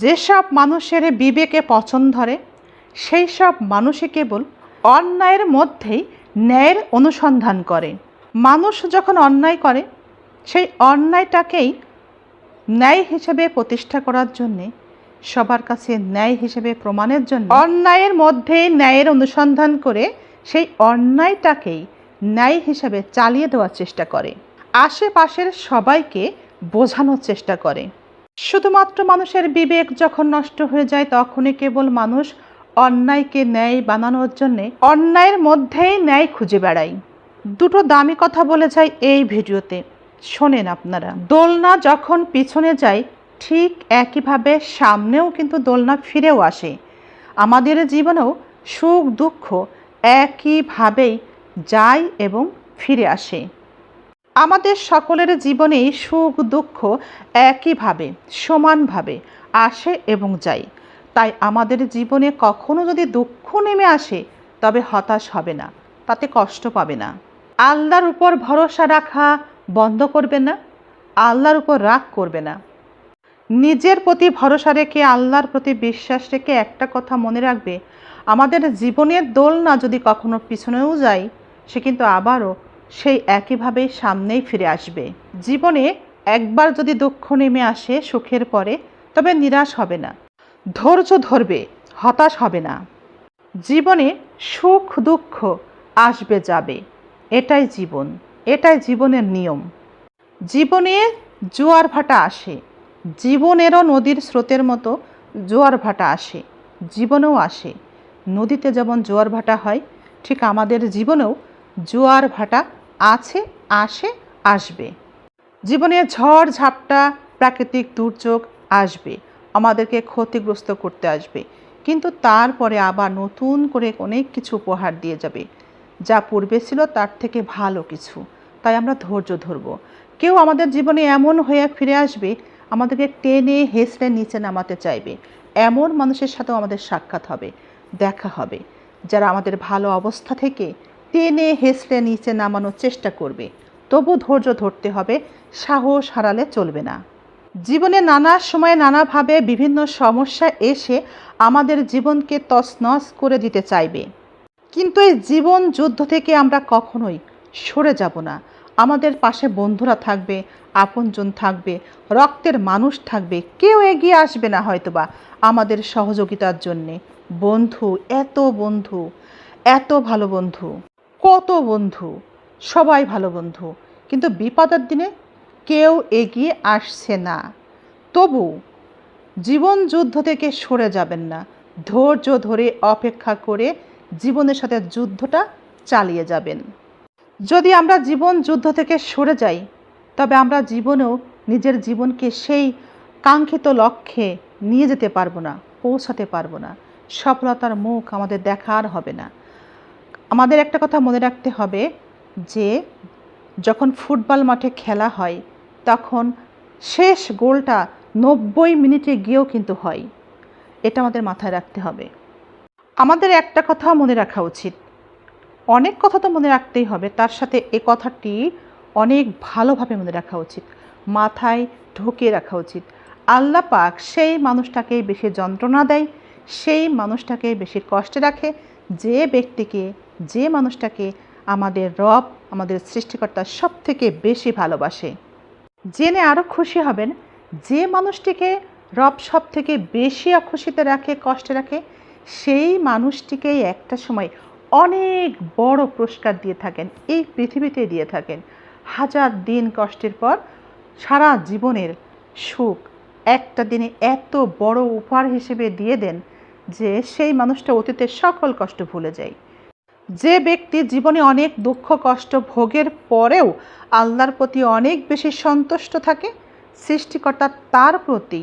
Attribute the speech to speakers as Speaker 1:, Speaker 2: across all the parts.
Speaker 1: যেসব মানুষের বিবেকে পছন্দ ধরে সেই সব মানুষই কেবল অন্যায়ের মধ্যেই ন্যায়ের অনুসন্ধান করে। মানুষ যখন অন্যায় করে, সেই অন্যায়টাকেই ন্যায় হিসেবে প্রতিষ্ঠা করার জন্যে, সবার কাছে ন্যায় হিসেবে প্রমাণের জন্য অন্যায়ের মধ্যে ন্যায়ের অনুসন্ধান করে, সেই অন্যায়টাকেই ন্যায় হিসেবে চালিয়ে দেওয়ার চেষ্টা করে। আশেপাশের সবাইকে বোঝানোর চেষ্টা করে। শুধুমাত্র মানুষের বিবেক যখন নষ্ট হয়ে যায়, তখনই কেবল মানুষ অন্যায়কে ন্যায় বানানোর জন্যে, অন্যায়ের মধ্যেই ন্যায় খুঁজে বেড়ায়। দুটো দামি কথা বলে যায় এই ভিডিওতে। শোনেন আপনারা। দোলনা যখন পিছনে যায়, ঠিক একইভাবে সামনেও কিন্তু দোলনা ফিরেও আসে। আমাদের জীবনেও সুখ দুঃখ একইভাবেই যায় এবং ফিরে আসে। আমাদের সকলের জীবনেই সুখ, দুঃখ একইভাবে, সমানভাবে আসে এবং যায়। তাই আমাদের জীবনে কখনো যদি দুঃখ নেমে আসে, তবে হতাশ হবে না, তাতে কষ্ট পাবে না। আল্লাহর উপর ভরসা রাখা বন্ধ করবে না, আল্লাহর উপর রাগ করবে না। নিজের প্রতি ভরসা রেখে আল্লাহর প্রতি বিশ্বাস রেখে একটা কথা মনে রাখবে, আমাদের জীবনের দোলনা যদি কখনো পিছনেও যায়, সে কিন্তু আবারও সেই একইভাবে সামনেই ফিরে আসবে। জীবনে একবার যদি দুঃখ নেমে আসে সুখের পরে, তবে নিরাশ হবে না। ধৈর্য ধরবে, হতাশ হবে না। জীবনে সুখ, দুঃখ আসবে, যাবে। এটাই জীবন। এটাই জীবনের নিয়ম। জীবনে জোয়ার ভাটা আসে। জীবনেরও নদীর স্রোতের মতো জোয়ার ভাটা আসে। জীবনেও আসে। নদীতে যেমন জোয়ার ভাটা হয়, ঠিক আমাদের জীবনেও জোয়ার ভাটা আছে, আসে, আসবে। জীবনে ঝড় ঝাপটা প্রাকৃতিক দুর্যোগ আসবে, আমাদেরকে ক্ষতিগ্রস্ত করতে আসবে। কিন্তু তারপরে আবার নতুন করে অনেক কিছু উপহার দিয়ে যাবে। যা পূর্বে ছিল তার থেকে ভালো কিছু। তাই আমরা ধৈর্য ধরবো। কেউ আমাদের জীবনে এমন হয়ে ফিরে আসবে, আমাদেরকে টেনে হেসড়ে নিচে নামাতে চাইবে। এমন মানুষের সাথেও আমাদের সাক্ষাৎ হবে, দেখা হবে। যারা আমাদের ভালো অবস্থা থেকে টেনে হেসলে নিচে নামানোর চেষ্টা করবে। তবু ধৈর্য ধরতে হবে, সাহস হারালে চলবে না। জীবনে নানা সময়ে নানাভাবে বিভিন্ন সমস্যা এসে আমাদের জীবনকে তছনছ করে দিতে চাইবে। কিন্তু এই জীবন যুদ্ধ থেকে আমরা কখনোই সরে যাব না। আমাদের পাশে বন্ধুরা থাকবে, আপনজন থাকবে, রক্তের মানুষ থাকবে, কেউ এগিয়ে আসবে না হয়তোবা আমাদের সহযোগিতার জন্যে। বন্ধু, এত বন্ধু, এত ভালো বন্ধু। কত বন্ধু, সবাই ভালো বন্ধু, কিন্তু বিপদের দিনে কেউ এগিয়ে আসছে না। তবু জীবন যুদ্ধ থেকে সরে যাবেন না। ধৈর্য ধরে অপেক্ষা করে জীবনের সাথে যুদ্ধটা চালিয়ে যাবেন। যদি আমরা জীবন যুদ্ধ থেকে সরে যাই, তবে আমরা জীবনেও নিজের জীবনকে সেই কাঙ্ক্ষিত লক্ষ্যে নিয়ে যেতে পারব না, পৌঁছাতে পারব না। সফলতার মুখ আমাদের দেখার হবে না। আমাদের একটা কথা মনে রাখতে হবে যে, যখন ফুটবল মাঠে খেলা হয়, তখন শেষ গোলটা নব্বই মিনিটে গিয়েও কিন্তু হয়। এটা আমাদের মাথায় রাখতে হবে। আমাদের একটা কথা মনে রাখা উচিত। অনেক কথা তো মনে রাখতেই হবে, তার সাথে এ কথাটি অনেক ভালোভাবে মনে রাখা উচিত, মাথায় ঢুকিয়ে রাখা উচিত। আল্লাহ পাক সেই মানুষটাকে বেশি যন্ত্রণা দেয়, সেই মানুষটাকে বেশি কষ্টে রাখে, যে ব্যক্তিকে যে মানুষটাকে আমাদের রব, আমাদের সৃষ্টিকর্তা সব থেকে বেশি ভালোবাসে। জেনে আরও খুশি হবেন, যে মানুষটিকে রব সব থেকে বেশি অখুশিতে রাখে, কষ্টে রাখে, সেই মানুষটিকেই একটা সময় অনেক বড় পুরস্কার দিয়ে থাকেন, এই পৃথিবীতে দিয়ে থাকেন। হাজার দিন কষ্টের পর সারা জীবনের সুখ একটা দিনে এত বড় উপহার হিসেবে দিয়ে দেন যে সেই মানুষটা অতীতের সকল কষ্ট ভুলে যায়। যে ব্যক্তি জীবনে অনেক দুঃখ, কষ্ট ভোগের পরেও আল্লাহর প্রতি অনেক বেশি সন্তুষ্ট থাকে, সৃষ্টিকর্তা তার প্রতি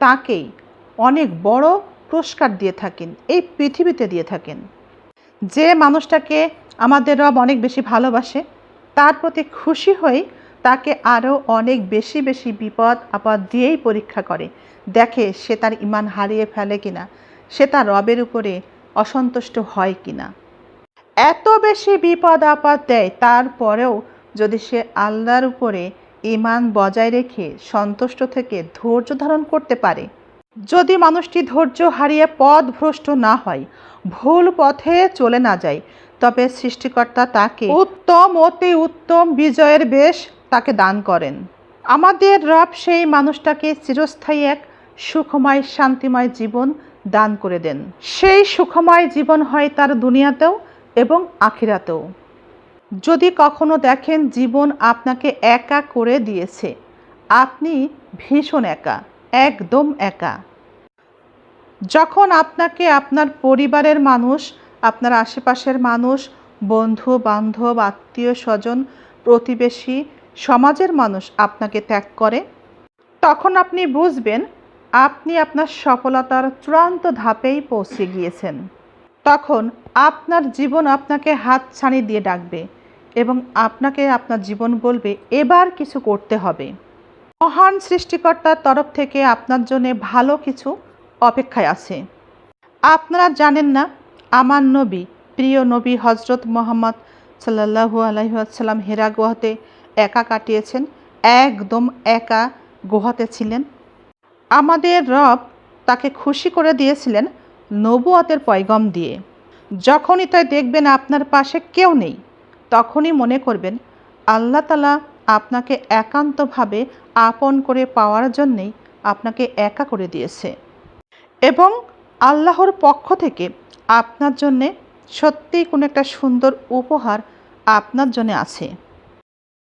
Speaker 1: তাকেই অনেক বড় পুরস্কার দিয়ে থাকেন, এই পৃথিবীতে দিয়ে থাকেন। যে মানুষটাকে আমাদের রব অনেক বেশি ভালোবাসে, তার প্রতি খুশি হয়ে তাকে আরও অনেক বেশি বেশি বিপদ, আপদ দিয়েই পরীক্ষা করে। দেখে সে তার ইমান হারিয়ে ফেলে কিনা, সে তার রবের উপরে অসন্তুষ্ট হয় কিনা। এত বেশি বিপদ আপদ দেয়, তারপরেও যদি সে আল্লাহর উপরে ইমান বজায় রেখে সন্তুষ্ট থেকে ধৈর্য ধারণ করতে পারে। যদি মানুষটি ধৈর্য হারিয়ে পথ ভ্রষ্ট না হয়, ভুল পথে চলে না যায়, তবে সৃষ্টিকর্তা তাকে উত্তম, অতি উত্তম বিজয়ের বেশ তাকে দান করেন। আমাদের রব সেই মানুষটাকে চিরস্থায়ী এক সুখময়, শান্তিময় জীবন দান করে দেন। সেই সুখময় জীবন হয় তার দুনিয়াতেও। এবং আখিরাতেও। যদি কখনো দেখেন জীবন আপনাকে একা করে দিয়েছে, আপনি ভীষণ একা, একদম একা। যখন আপনাকে আপনার পরিবারের মানুষ, আপনার আশেপাশের মানুষ, বন্ধু, বান্ধব, আত্মীয় স্বজন, প্রতিবেশী, সমাজের মানুষ আপনাকে ত্যাগ করে, তখন আপনি বুঝবেন, আপনি আপনার সফলতার চূড়ান্ত ধাপেই পৌঁছে গিয়েছেন। তখন আপনার জীবন আপনাকে হাত ছানি দিয়ে ডাকবে এবং আপনাকে আপনার জীবন বলবে, এবার কিছু করতে হবে। মহান সৃষ্টিকর্তার তরফ থেকে আপনার জন্য ভালো কিছু অপেক্ষায় আছে। আপনারা জানেন না, আমার নবী, প্রিয় নবী হজরত মোহাম্মদ সাল্লাহু আলহিহাসাল্লাম হেরা গুহাতে একা কাটিয়েছেন, একদম একা গুহাতে ছিলেন। আমাদের রব তাকে খুশি করে দিয়েছিলেন নবুয়াতের পয়গম দিয়ে। যখনই তাই দেখবেন আপনার পাশে কেউ নেই, তখনই মনে করবেন, আল্লাহ তালা আপনাকে একান্তভাবে আপন করে পাওয়ার জন্যেই আপনাকে একা করে দিয়েছে। এবং আল্লাহর পক্ষ থেকে আপনার জন্যে সত্যিই কোনো একটা সুন্দর উপহার আপনার জন্য আছে।